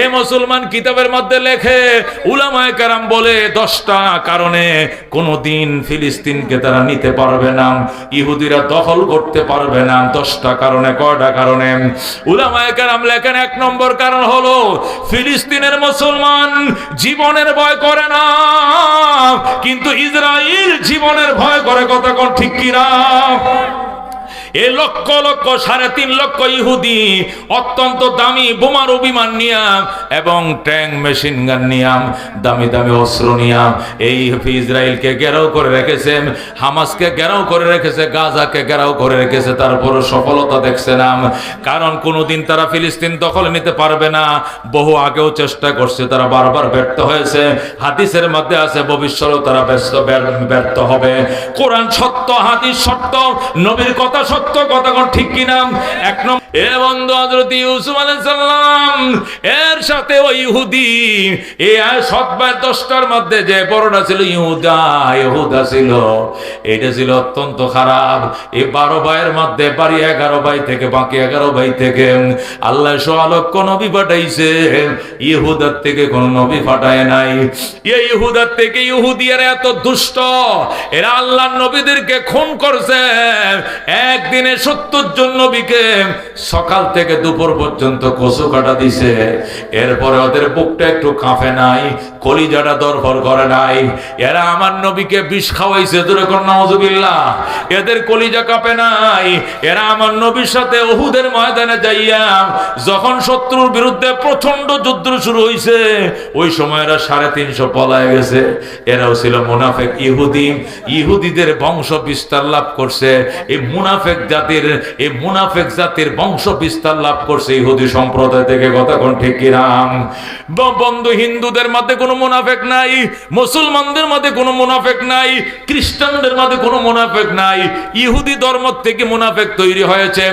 এ মুসলমান কিতাবের মধ্যে লেখে, উলামায়ে কেরাম বলে দশটা কারণে কোনোদিন ফিলিস্তিনকে তারা নিতে পারবে না, ইহুদিরা দখল করতে পারবে না, দশটা কারণে, কয়টা কারণে? উলামায়ে কেরাম লেখেন, এক নম্বর কারণ হলো ফিলিস্তিনের মুসলমান জীবনের ভয় করে না, কিন্তু ইসরায়েল জীবনের ভয় করে, কথা কোন ঠিক কিনা? এ লক্ষ লক্ষ, সাড়ে তিন লক্ষ ইহুদি অত্যন্ত দামি বোমার অভিমান নিয়াম এবং ট্যাং মেশিন গান নিয়াম দামি দামি অস্ত্র নিয়াম এই ইসরায়েলকে ঘেরাও করে রেখেছে, হামাসকে ঘেরাও করে রেখেছে, গাজাকে ঘেরাও করে রেখেছে তারপরে সফলতা দেখছে নাম কারণ কোনোদিন তারা ফিলিস্তিন দখলে নিতে পারবে না। বহু আগেও চেষ্টা করছে, তারা বারবার ব্যর্থ হয়েছে। হাদিসের মধ্যে আছে, ভবিষ্যতেও তারা ব্যস্ত, ব্যর্থ হবে। কোরআন সত্য, হাদিস সত্য, নবীর কথা সত্য কথা কোন ঠিক কিনা এক নম্বর এ বন্ধু হযরত ইউসুফ আলাইহিস সালাম, এর সাথে ওই ইহুদি। এই সৎবার দশটার মধ্যে যে বড়টা ছিল, ইহুদা ইহুদা ছিল। এটা ছিল অত্যন্ত খারাপ। এই বারো ভাইয়ের মধ্যে বাড়ি এগারো ভাই থেকে, বাকি এগারো ভাই থেকে আল্লাহ সোয়ালক্ষ নবী পাঠাইছে। ইহুদার থেকে কোন নবী পাঠায় নাই। এই ইহুদার থেকে ইহুদি ইহুদিয়ার এত দুষ্ট, এরা আল্লাহ নবীদেরকে খুন করছে। একদিনে সত্তর জন নবীকে সকাল থেকে দুপুর পর্যন্ত কচু কাটা দিছে। এরপরে ওদের বুকটা একটু কাঁপে নাই, কলিজাটা দরফর করে নাই। এরা আমার নবীকে বিষ খাওয়াইছে দূরে কর নওয়াজুবিল্লাহ এদের কলিজা কাঁপে নাই। এরা আমার নবীর সাথে ওহুদের ময়দানে যাইয়া যখন শত্রুর বিরুদ্ধে প্রচণ্ড যুদ্ধ শুরু হইছে, ওই সময় এরা সাড়ে তিনশো পলায় গেছে। এরাও ছিল মুনাফেক ইহুদি। ইহুদিদের বংশ বিস্তার লাভ করছে। এই মুনাফেক জাতির এই মুনাফেক জাতির বংশ বিস্তার লাভ করছে ইহুদি সম্প্রদায় থেকে, কথা কোন ঠিক কিরাম বন্ধু হিন্দুদের মধ্যে কোনো মুনাফেক নাই, মুসলমানদের মধ্যে কোনো মুনাফেক নাই, খ্রিস্টানদের মধ্যে কোনো মুনাফেক নাই, ইহুদি ধর্ম থেকে মুনাফেক তৈরি হয়েছে।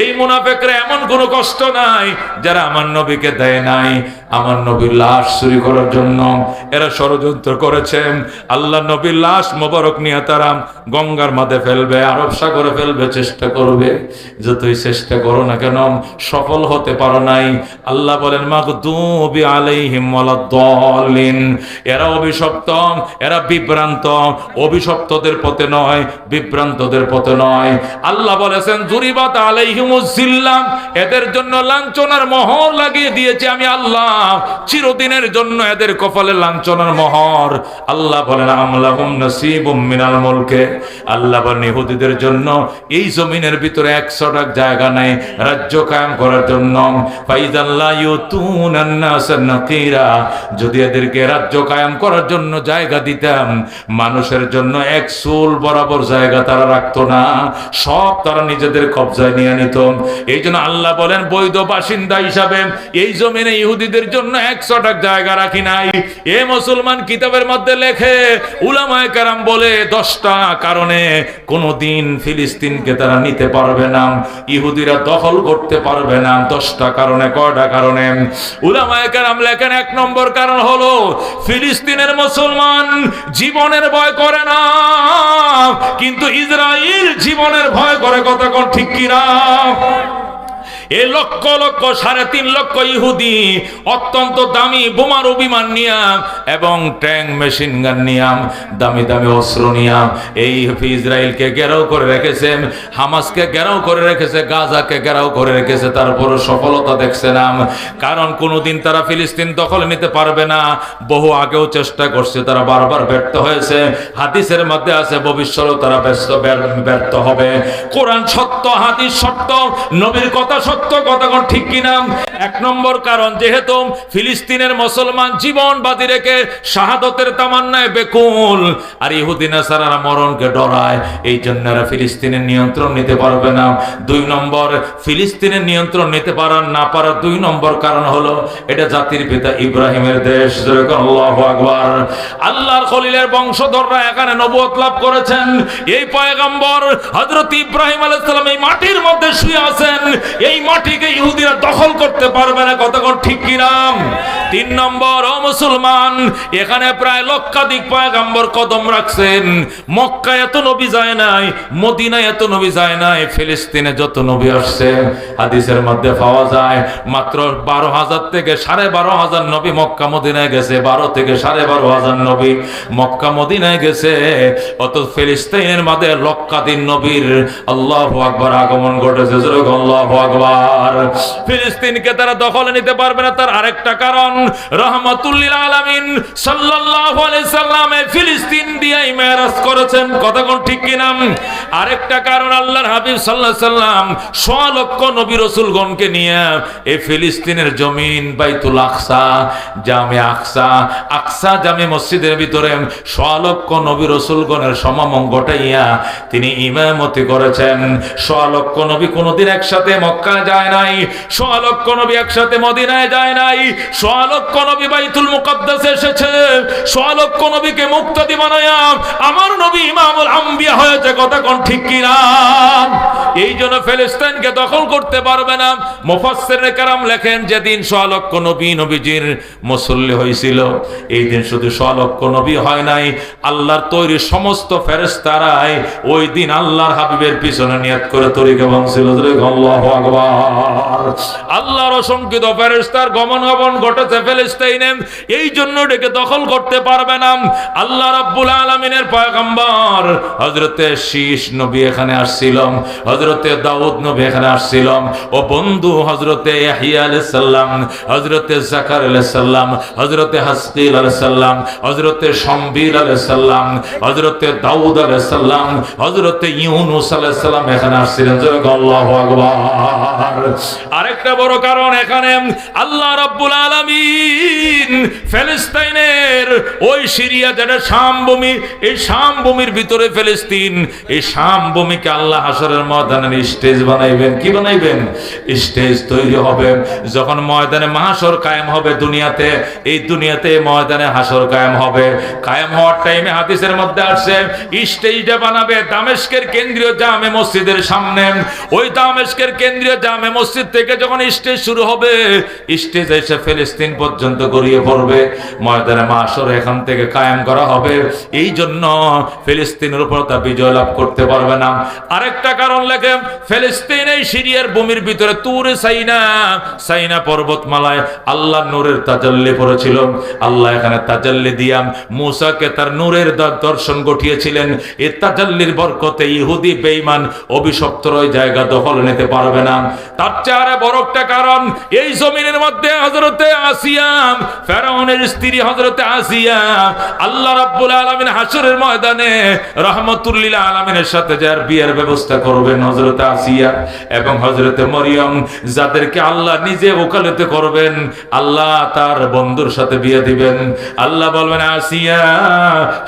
এই মুনাফেকরা এমন কোনো কষ্ট নাই যারা আমার নবীকে দেয় নাই। আমার নবীর লাশ চুরি করার জন্য এরা ষড়যন্ত্র করেছে। আল্লাহ নবীর লাশ মোবারক নিয়ে তারা গঙ্গার মাঝে ফেলবে, আরব সাগরে ফেলবে, চেষ্টা করবে। যতই চেষ্টা করো না কেন, সফল হতে পারো নাই। আল্লাহ বলেন, মাগদুবি আলাইহিম ওয়ালাদ-দাল্লিন। এরা অভিশপ্ত, এরা বিভ্রান্ত। অভিশপ্তদের পথে নয়, বিভ্রান্তদের পথে নয়। আল্লাহ বলেছেন, জুরিবাত আলাইহিমুজ জিল্লাম এদের জন্য লাঞ্ছনার মোহর লাগিয়ে দিয়েছি আমি আল্লাহ। চিরদিনের জন্য এদের কপালে লাঞ্ছনার মোহর। আল্লাহ বলেন আমলাহুম নসিবুম মিনাল মুলকে। আল্লাহ বলেন, ইহুদিদের জন্য এই জমিনের ভিতরে একশো টাক জায়গা নাই, রাজ্য কায়েম করার জন্য। ফাইদাল্লাহ ইউতুনান নাকিরা। যদি এদেরকে রাজ্য কায়েম করার জন্য জায়গা দিতাম, মানুষের জন্য এক চুল বরাবর জায়গা তারা রাখতো না, সব তারা নিজেদের কবজায় নিয়ে নিত। এই জন্য আল্লাহ বলেন, বৈধ বাসিন্দা হিসাবে এই জমিনে ইহুদিদের জন্য একশো টাক জায়গা রাখি নাই। এ মুসলমান কিতাবের মধ্যে লেখে, উলামায়ে কেরাম বলে, দশটা কারণে কোনোদিন ফিলিস্তিনকে তারা নিতে পারবে না। ইহুদিরা দখল করতে পারবে না। দশটা কারণে, কয়টা কারণে? উলামায়ে কেরাম লেখেন, এক নম্বর কারণ হলো, ফিলিস্তিনের মুসলমান জীবনের ভয় করে না। কিন্তু ইসরায়েল জীবনের ভয় করে, কথা কোন ঠিক কিনা? এ লক্ষ লক্ষ, সাড়ে তিন লক্ষ ইহুদি অত্যন্ত দামি বোমার অভিমান নিয়াম এবং ট্যাঙ্ক মেশিন গান নিয়াম দামি দামি অস্ত্র নিয়াম এই ইসরায়েলকে ঘেরাও করে রেখেছে হামাসকে ঘেরাও করে রেখেছে, গাজাকে ঘেরাও করে রেখেছে তারপরে সফলতা দেখছে নাম কারণ কোনোদিন তারা ফিলিস্তিন দখলে নিতে পারবে না। বহু আগেও চেষ্টা করছে, তারা বারবার ব্যর্থ হয়েছে। হাদিসের মধ্যে আছে, ভবিষ্যতেও তারা ব্যস্ত, ব্যর্থ হবে। কোরআন সত্য, হাদিস সত্য, নবীর কথা সত্য কথা কোন ঠিক কিনা? এক নম্বর কারণ, যেহেতু ফিলিস্তিনের মুসলমান জীবন বাজি রেখে শাহাদতের তামান্নায় বেকুল, আর ইহুদিনা সারারা মরণকে ডরায় এই জন্য ফিলিস্তিনের নিয়ন্ত্রণ নিতে পারবে না। দুই নম্বর, ফিলিস্তিনের নিয়ন্ত্রণ নিতে পারার না পারার দুই নম্বর কারণ হলো, এটা জাতির পিতা ইব্রাহিমের দেশ আকবার। আল্লাহর খলিলের বংশধররা এখানে নবুয়ত লাভ করেছেন। এই পয়গম্বর হযরত ইব্রাহিম আলাইহিস এই মাটির মধ্যে শুয়ে আছেন। এই মাটিকে ইহুদিরা দখল করতে পারবে না, কতক্ষণ ঠিক কিনাম তিন নম্বর, ও মুসলমান, এখানে প্রায় লক্ষাধিক পয়গাম্বর কদম রাখছেন। মক্কা এত নবী যায় নাই, মদিনায় এত নবী যায় নাই, ফিলিস্তিনে যত নবী আসছে, হাদিসের মধ্যে পাওয়া যায়, মাত্র বারো হাজার থেকে সাড়ে বারো হাজার নবী মক্কা মদিনায় গেছে, বারো থেকে সাড়ে বারো হাজার নবী মক্কা মদিনায় গেছে অত ফিলিস্তিনের মাঝে লক্ষাধিক নবীর আল্লাহ আকবার আগমন ঘটেছে আল্লাহ আকবার। ফিলিস্তিনকে তারা দখলে নিতে পারবে না, তার আরেকটা কারণ, রহমাতুল্লিল আলামিন সাল্লাল্লাহু আলাইহি সাল্লামে ফিলিস্তিন দিয়েই মেরাজ করেছেন। কতক্ষণ ঠিক কি কিনা? আরেকটা কারণ আল্লাহর হাবিব আলাইহি সাল্লাম সোয়া নবী রাসূলগণকে নিয়ে এই ফিলিস্তিনের জমিন বাইতুল আকসা, জামে আকসা আকসা জামে মসজিদের ভিতরে সোয়া নবী রাসূলগণের সমাগম ঘটাইয়া তিনি ইমামতি করেছেন। সোয়া নবী কোনোদিন একসাথে মক্কা যায় নাই, সোয়া লক্ষ নবী একসাথে মদিনায় যায় নাই, সোয়া লক্ষ নবী বাইতুল মুকদ্দাসে এসেছে, সোয়া লক্ষ নবীকে মুক্তি বানায়া আমার নবী ইমামুল আম্বিয়া হয়েছে, কথা কোন ঠিক কিনা? এই জন্য ফিলিস্তিনকে দখল করতে পারবে না। মুফাসসির কারাম লেখেন, যেদিন সোয়া লক্ষ নবী নবীজির মুসল্লি হয়েছিল, এই দিন শুধু সোয়া লক্ষ নবী হয় নাই, আল্লাহর তৈরি সমস্ত ফেরেশতারাই ওই দিন আল্লাহর হাবিবের পিছনে নিয়াত করে তরিকে ভাঙছিল আল্লাহু আকবার। আল্লাহর অসংখ্য ফেরেশতার গমন গমন ঘটেছে ফিলিস্তিনে এই জন্য ডেকে দখল করতে পারবে না। আল্লাহ রাব্বুল আলামিনের পয়গম্বর হযরতে শীষ নবী এখানে আসছিলাম, হযরতে দাউদ নবী এখানে আসছিলাম, ও বন্ধু হযরতে ইয়াহিয়া আলাইহিস সালাম, হযরতে জাকার আলাইহিস সালাম, হযরতে হাসকিল আলাইহিস সালাম, হযরতে শম্বির আলাইহিস সালাম, হযরতে দাউদ আলাইহিস সালাম, হযরতে ইউনুস আলাইহিস সালাম এখানে আসছিলেন। জয় আল্লাহু আকবার। আরেকটা বড় কারণ এখানে আল্লাহ রাব্বুল আলামিন ফিলিস্তিনের ওই সিরিয়া যেটা শাম ভূমি এই শাম ভূমির ভিতরে ফিলিস্তিন, এই শাম ভূমিকে আল্লাহ হাসরের ময়দানের স্টেজ বানাইবেন। কি বানাইবেন? স্টেজ তৈরি হবে। যখন ময়দানে মাহাসর কায়েম হবে দুনিয়াতে, এই দুনিয়াতে ময়দানে হাসর কায়েম হবে। কায়েম হওয়ার টাইমে হাদিসের মধ্যে আসছে, স্টেজটা বানাবে দামেস্কের কেন্দ্রীয় জামে মসজিদের সামনে। ওই দামেস্কের কেন্দ্রীয় জামে মসজিদ থেকে যখন স্টেজ শুরু হবে, স্টেজ এসে ফেলিস্তিন পর্যন্ত গড়িয়ে পড়বে। ময়দানে মাসর এখান থেকে কায়েম করা হবে। এই জন্য ফিলিস্তিনের উপর তা বিজয় লাভ করতে পারবে না। আরেকটা কারণ লেখে, ফিলিস্তিন এই সিরিয়ার ভূমির ভিতরে তুরে সাইনা সাইনা পর্বতমালায় আল্লাহ নূরের তাজাল্লি পড়েছিল। আল্লাহ এখানে তাজাল্লি দিয়াম মুসাকে তার নূরের দর্শন ঘটিয়েছিলেন এই তাজাল্লির বরকতে ইহুদি বেঈমান অভিশপ্ত ওই জায়গা দখল নিতে পারবে না। তার বড় একটা কারণ এই জমিনের মধ্যে হজরতে আসিয়া, ফেরাউনের স্ত্রী হজরতে আসিয়া, আল্লাহ রাব্বুল হাসরের ময়দানে সাথে যার বিয়ের ব্যবস্থা করবেন হজরতে আসিয়া এবং হজরতে মরিয়ম, যাদেরকে আল্লাহ নিজে ওকালতে করবেন, আল্লাহ তার বন্ধুর সাথে বিয়ে দিবেন। আল্লাহ বলবেন, আসিয়া,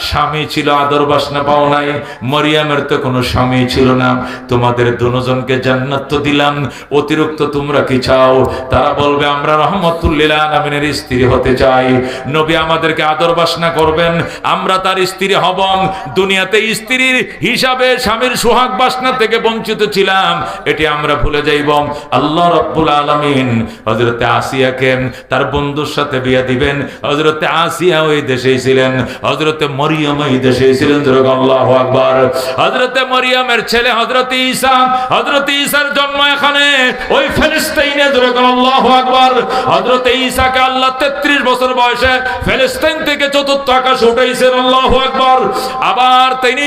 স্বামী ছিল, আদর বাসনা পাও নাই, মরিয়ামের তো কোনো স্বামী ছিল না। তোমাদের দুজনকে জান্নাত তো দিলাম অতিরিক্ত তোমরা কি চাও? তারা বলবে, আমরা রহমতুল্লিল আলমিনের স্ত্রী হতে চাই। নবী আমাদেরকে আদর বাসনা করবেন। আমরা তার স্ত্রী হব। দুনিয়াতে স্ত্রীর হিসাবে স্বামীর সোহাগ বাসনা থেকে বঞ্চিত ছিলাম। এটি আমরা ভুলে যাইব। আল্লাহ রব্বুল আলমিন হজরতে আসিয়াকে তার বন্ধুর সাথে বিয়ে দিবেন। হজরতে আসিয়া ওই দেশেই ছিলেন। হজরতে মরিয়ম ওই দেশেই ছিলেন আল্লাহ আকবার। হজরতে মরিয়মের ছেলে হজরত ঈসা। হজরত ঈসার জন্ম এখানে। ওই ফেলিস্তাইনে যেরকম আল্লাহ আকবার। হজরত ঈসাকে আল্লাহ 33 বছর বয়সে ফেলিস্তাইন থেকে চতুর্থ আকাশ উঠাইছেন আল্লাহু আকবার। আবার তিনি